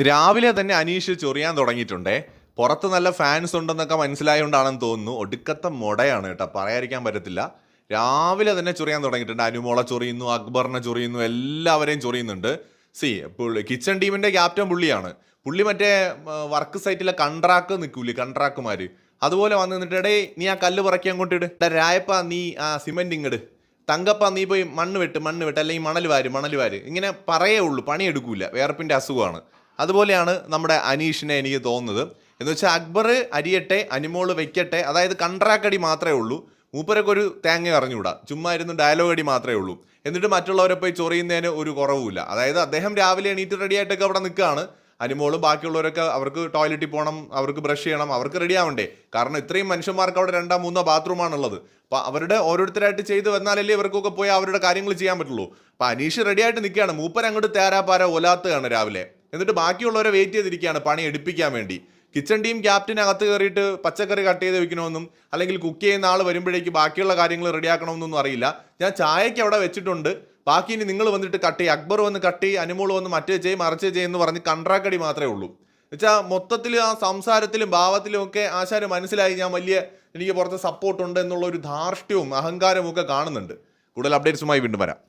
രാവിലെ തന്നെ അനീഷ് ചൊറിയാൻ തുടങ്ങിയിട്ടുണ്ടേ. പുറത്ത് നല്ല ഫാൻസ് ഉണ്ടെന്നൊക്കെ മനസ്സിലായതുകൊണ്ടാണെന്ന് തോന്നുന്നു. ഒടുക്കത്തെ മുടയാണ് കേട്ടോ. പറയാതിരിക്കാൻ പറ്റത്തില്ല. രാവിലെ തന്നെ ചൊറിയാൻ തുടങ്ങിയിട്ടുണ്ട്. അനുമോളെ ചൊറിയുന്നു അക്ബറിനെ ചൊറിയുന്നു എല്ലാവരെയും ചൊറിയുന്നുണ്ട്. സി പുള്ളി കിച്ചൺ ടീമിന്റെ ക്യാപ്റ്റൻ പുള്ളിയാണ്. പുള്ളി മറ്റേ വർക്ക് സൈറ്റിലെ കൺട്രാക്ക് നിൽക്കൂലേ കൺട്രാക്കുമാർ അതുപോലെ വന്ന് നിന്നിട്ട് എടേ നീ ആ കല്ല് പറക്കി അങ്ങോട്ട് ഇട്. രായപ്പ നീ ആ സിമെന്റ് ഇങ്ങട്. തങ്കപ്പ നീ പോയി മണ്ണ് വെട്ട് മണ്ണ് വെട്ട്. അല്ലെങ്കിൽ മണൽ വാര് മണൽ വാര്. ഇങ്ങനെ പറയേ ഉള്ളൂ. പണിയെടുക്കൂല. വേർപ്പിന്റെ അസുഖമാണ്. അതുപോലെയാണ് നമ്മുടെ അനീഷിനെ എനിക്ക് തോന്നുന്നത്. എന്ന് വെച്ചാൽ അക്ബർ അരിയട്ടെ അനിമോൾ വെക്കട്ടെ അതായത് കണ്ട്രാക്കടി മാത്രമേ ഉള്ളൂ. മൂപ്പരൊക്കെ ഒരു തേങ്ങ അറിഞ്ഞുകൂടാ ചുമ്മാ ഇരുന്ന് ഡയലോഗ് അടി മാത്രമേ ഉള്ളൂ. എന്നിട്ട് മറ്റുള്ളവരെ പോയി ചൊറിയുന്നതിന് ഒരു കുറവുമില്ല. അതായത് അദ്ദേഹം രാവിലെ എണീറ്റ് റെഡി ആയിട്ടൊക്കെ അവിടെ നിൽക്കുകയാണ്. അനിമോളും ബാക്കിയുള്ളവരൊക്കെ അവർക്ക് ടോയ്ലറ്റിൽ പോകണം അവർക്ക് ബ്രഷ് ചെയ്യണം അവർക്ക് റെഡി ആവണ്ടേ. കാരണം ഇത്രയും മനുഷ്യന്മാർക്ക് അവിടെ രണ്ടാം മൂന്നോ ബാത്റൂമാണുള്ളത് അപ്പോൾ അവരുടെ ഓരോരുത്തരായിട്ട് ചെയ്ത് വന്നാലല്ലേ ഇവർക്കൊക്കെ പോയി അവരുടെ കാര്യങ്ങൾ ചെയ്യാൻ പറ്റുള്ളൂ. അപ്പോൾ അനീഷ് റെഡി ആയിട്ട് നിൽക്കുകയാണ്. മൂപ്പരങ്ങോട്ട് തേരാപ്പാര ഒലാത്തുകയാണ് രാവിലെ. എന്നിട്ട് ബാക്കിയുള്ളവരെ വെയിറ്റ് ചെയ്തിരിക്കുകയാണ് പണി എടുപ്പിക്കാൻ വേണ്ടി. കിച്ചൺ ടീം ക്യാപ്റ്റൻ അകത്ത് കയറിയിട്ട് പച്ചക്കറി കട്ട് ചെയ്ത് വെക്കണമെന്നും അല്ലെങ്കിൽ കുക്ക് ചെയ്യുന്ന ആൾ വരുമ്പോഴേക്ക് ബാക്കിയുള്ള കാര്യങ്ങൾ റെഡിയാക്കണമെന്നൊന്നും അറിയില്ല. ഞാൻ ചായയ്ക്ക് അവിടെ വെച്ചിട്ടുണ്ട്. ബാക്കി ഇനി നിങ്ങൾ വന്നിട്ട് കട്ട് ചെയ്യും. അക്ബർ വന്ന് കട്ട് ചെയ്യും അനുമോൾ വന്ന് മറ്റേ ചെയ്യും മറിച്ച് ചെയ്യുമെന്ന് പറഞ്ഞ് കൺട്രാക്ട് അടി മാത്രമേ ഉള്ളൂ. എന്നുവെച്ചാൽ മൊത്തത്തിൽ ആ സംസാരത്തിലും ഭാവത്തിലും ഒക്കെ ആശാന് മനസ്സിലായി ഞാൻ വലിയ എനിക്ക് പുറത്ത് സപ്പോർട്ടുണ്ട് എന്നുള്ള ഒരു ധാർഷ്ട്യവും അഹങ്കാരവും ഒക്കെ കാണുന്നുണ്ട്. കൂടുതൽ അപ്ഡേറ്റ്സുമായി വീണ്ടും വരാം.